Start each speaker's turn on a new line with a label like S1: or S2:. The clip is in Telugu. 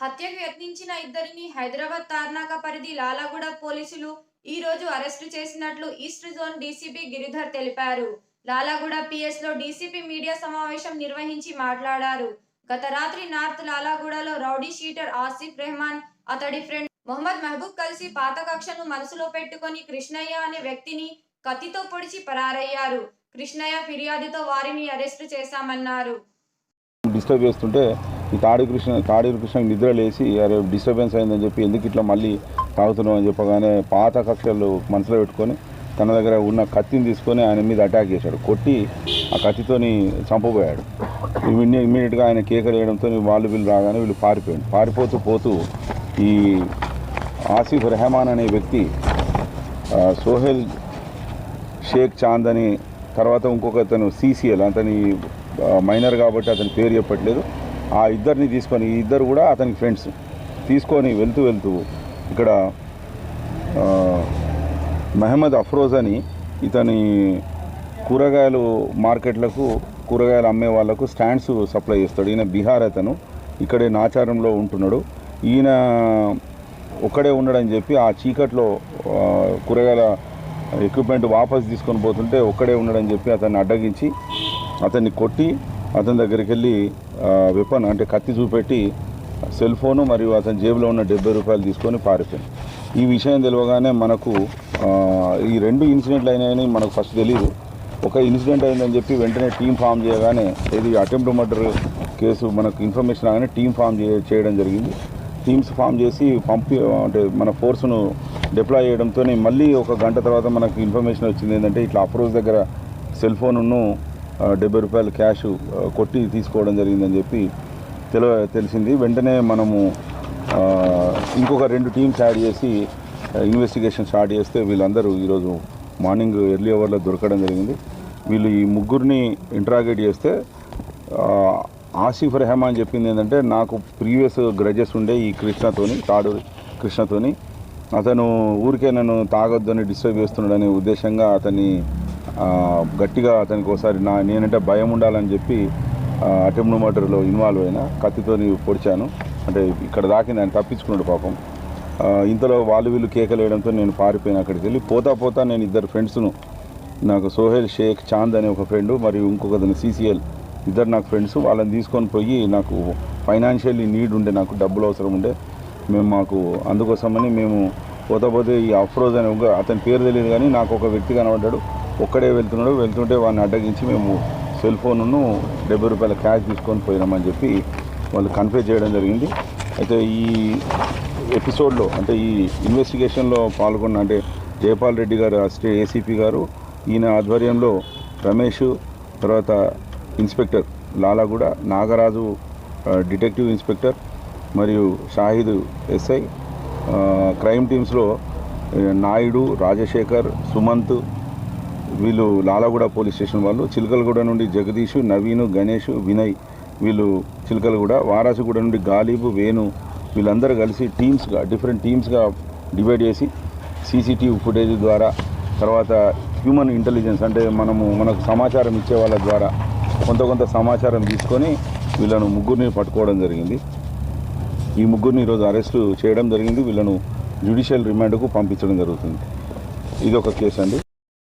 S1: హత్యకు యత్నించిన ఇద్దరిని హైదరాబాద్ తార్నాక పరిధి లాలాగూడ పోలీసులు ఈ రోజు అరెస్టు చేసినట్లు ఈస్ట్ జోన్ డీసీపీ గిరిధర్ తెలిపారు. లాలాగూడ పిఎస్లో డీసీపీ మీడియా సమావేశం నిర్వహించి మాట్లాడారు. గత రాత్రి నార్త్ లాలాగూడలో రౌడీ షీటర్ ఆసిఫ్ రెహమాన్ అతడి ఫ్రెండ్ మొహమ్మద్ మహబూబ్ కలిసి పాత కక్షను మనసులో పెట్టుకుని కృష్ణయ్య అనే వ్యక్తిని కత్తితో పొడిచి పరారయ్యారు. కృష్ణయ్య ఫిర్యాదుతో వారిని అరెస్టు చేశామన్నారు.
S2: డిస్టర్బ్ చేస్తుంటే ఈ తాడి కృష్ణ నిద్ర లేచి అరే డిస్టర్బెన్స్ అయిందని చెప్పి ఎందుకు ఇట్లా మళ్ళీ తాగుతున్నావు అని చెప్పగానే పాత కక్షలు మనసులో పెట్టుకొని తన దగ్గర ఉన్న కత్తిని తీసుకొని ఆయన మీద అటాక్ చేశాడు. కొట్టి ఆ కత్తితోని చంపబోయాడు. ఇమీడియట్ ఇమ్మీడియట్గా ఆయన కేకలు వేయడంతో వాళ్ళు వీళ్ళు రాగానే వీళ్ళు పారిపోయాడు పారిపోతూ పోతూ ఈ ఆసిఫ్ రెహమాన్ అనే వ్యక్తి సోహెల్ షేక్ చాంద్ అని తర్వాత ఇంకొక అతను సీసీఎల్ అతని మైనర్ కాబట్టి అతని పేరు చెప్పట్లేదు. ఆ ఇద్దరిని తీసుకొని ఈ ఇద్దరు కూడా అతని ఫ్రెండ్స్ తీసుకొని వెళ్తూ వెళ్తూ ఇక్కడ మెహమ్మద్ మహమ్మద్ అఫ్రోజ్ అని ఇతని కూరగాయలు మార్కెట్లకు కూరగాయలు అమ్మే వాళ్ళకు స్టాండ్స్ సప్లై చేస్తాడు. ఈయన బీహార్ అతను. ఇక్కడే నాచారంలో ఉంటున్నాడు. ఈయన ఒక్కడే ఉండడని చెప్పి ఆ చీకట్లో కూరగాయల ఎక్విప్మెంట్ వాపస్ తీసుకొని పోతుంటే ఒక్కడే ఉండడని చెప్పి అతన్ని అడ్డగించి అతన్ని కొట్టి అతని దగ్గరికి వెళ్ళి వెపన్ అంటే కత్తి చూపెట్టి సెల్ ఫోను మరియు అతని జేబులో ఉన్న డెబ్బై రూపాయలు తీసుకొని పారిపోయింది. ఈ విషయం తెలియగానే మనకు ఈ రెండు ఇన్సిడెంట్లు అయినాయని మనకు ఫస్ట్ తెలియదు ఒక ఇన్సిడెంట్ అయిందని చెప్పి వెంటనే టీం ఫామ్ చేయగానే ఇది అటెంప్ట్ మర్డర్ కేసు మనకు ఇన్ఫర్మేషన్ రాగానే టీం ఫామ్ చేయడం జరిగింది. టీమ్స్ ఫామ్ చేసి పంపి అంటే మన ఫోర్స్ను డిప్లాయ్ చేయడంతో మళ్ళీ ఒక గంట తర్వాత మనకు ఇన్ఫర్మేషన్ వచ్చింది ఏంటంటే ఇట్లా అప్రోచ్ దగ్గర సెల్ ఫోన్ను డెబ్బై రూపాయలు క్యాష్ కొట్టి తీసుకోవడం జరిగిందని చెప్పి తెల తెలిసింది. వెంటనే మనము ఇంకొక రెండు టీమ్స్ యాడ్ చేసి ఇన్వెస్టిగేషన్ స్టార్ట్ చేస్తే వీళ్ళందరూ ఈరోజు మార్నింగ్ ఎర్లీ అవర్లో దొరకడం జరిగింది. వీళ్ళు ఈ ముగ్గురిని ఇంట్రాగేట్ చేస్తే ఆసిఫ్ రెహమాన్ చెప్పింది ఏంటంటే నాకు ప్రీవియస్ గ్రజెస్ ఉండే ఈ కృష్ణతోని తాడు కృష్ణతోని. అతను ఊరికే నన్ను తాగొద్దని డిస్టర్బ్ చేస్తున్నాడనే ఉద్దేశంగా అతన్ని గట్టిగా అతనికి ఒకసారి నా నేనంటే భయం ఉండాలని చెప్పి అటెంప్ట్ మర్డర్లో ఇన్వాల్వ్ అయినా కత్తితోని పొడిచాను. అంటే ఇక్కడ దాకింది ఆయన తప్పించుకున్నాడు పాపం. ఇంతలో వాళ్ళు వీళ్ళు కేకలు వేయడంతో నేను పారిపోయిన అక్కడికి వెళ్ళి పోతా పోతా నేను ఇద్దరు ఫ్రెండ్స్ను నాకు సోహెల్ షేక్ చాంద్ అనే ఒక ఫ్రెండ్ మరియు ఇంకొకతను సీసీఎల్ ఇద్దరు నాకు ఫ్రెండ్స్ వాళ్ళని తీసుకొని పోయి నాకు ఫైనాన్షియల్లీ నీడ్ ఉండే నాకు డబ్బులు అవసరం ఉండే మేము మాకు అందుకోసమని మేము పోతా పోతే ఈ అఫ్రోజ్ అనే ఒక అతని పేరు తెలియదు కానీ నాకు ఒక వ్యక్తి కనబడ్డాడు. ఒక్కడే వెళ్తున్నాడు. వెళ్తుంటే వాడిని అడ్డగించి మేము సెల్ ఫోన్ను డెబ్బై రూపాయల క్యాష్ తీసుకొని పోయినామని చెప్పి వాళ్ళు కన్ఫ్యూజ్ చేయడం జరిగింది. అయితే ఈ ఎపిసోడ్లో అంటే ఈ ఇన్వెస్టిగేషన్లో పాల్గొన్న అంటే జయపాల్ రెడ్డి గారు స్టే ఏసీపీ గారు ఈయన ఆధ్వర్యంలో రమేష్ తర్వాత inspector Lalaguda Nagaraju detective inspector మరియు షాహిద్ ఎస్ఐ క్రైమ్ టీమ్స్లో నాయుడు రాజశేఖర్ సుమంత్ వీళ్ళు లాలాగూడ పోలీస్ స్టేషన్ వాళ్ళు చిలకలగూడ నుండి జగదీష్ నవీను గణేష్ వినయ్ వీళ్ళు చిలకలగూడ వారాసిగూడ నుండి గాలిబు వేణు వీళ్ళందరూ కలిసి టీమ్స్గా డిఫరెంట్ టీమ్స్గా డివైడ్ చేసి సీసీటీవీ ఫుటేజ్ ద్వారా తర్వాత హ్యూమన్ ఇంటెలిజెన్స్ అంటే మనము మనకు సమాచారం ఇచ్చే వాళ్ళ ద్వారా కొంత కొంత సమాచారం తీసుకొని వీళ్ళను ముగ్గురిని పట్టుకోవడం జరిగింది. ఈ ముగ్గురిని ఈరోజు అరెస్టు చేయడం జరిగింది. వీళ్ళను జ్యుడిషియల్ రిమాండ్కు పంపించడం జరుగుతుంది. ఇది ఒక కేసు అండి